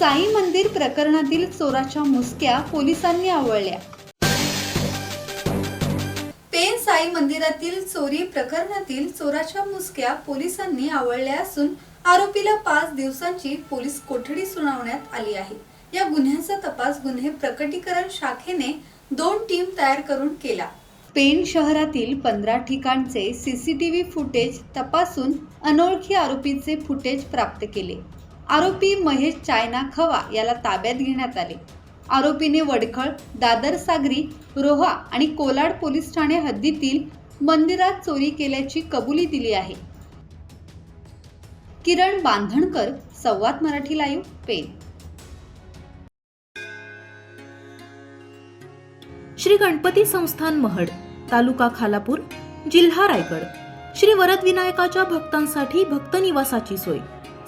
साई मंदिर प्रकरणातील चोराच्या मुसक्या पोलिसांनी आवळल्या. पेन साई मंदिरातील चोरी प्रकरणातील चोराच्या मुसक्या पोलिसांनी आवळल्या असून आरोपीला पाच दिवसांची पोलीस कोठडी सुनावण्यात आली आहे. या गुन्ह्याचा तपास गुन्हे प्रकटीकरण शाखेने दोन टीम तयार करून केला. पेण शहरातील पंधरा ठिकाणचे सीसीटीव्ही फुटेज तपासून अनोळखी आरोपीचे फुटेज प्राप्त केले. आरोपी महेश चायना खवा याला ताब्यात घेण्यात आले. आरोपीने वडखळ दादर सागरी रोहा आणि कोलाड पोलीस ठाणे हद्दीतील मंदिरात चोरी केल्याची कबुली दिली आहे. किरण बांधणकर संवाद मराठी लाईव्ह पेन श्री गणपती संस्थान महड तालुका खालापूर जिल्हा रायगड. श्री वरद विनायकाच्या भक्तांसाठी भक्त निवासाची सोय.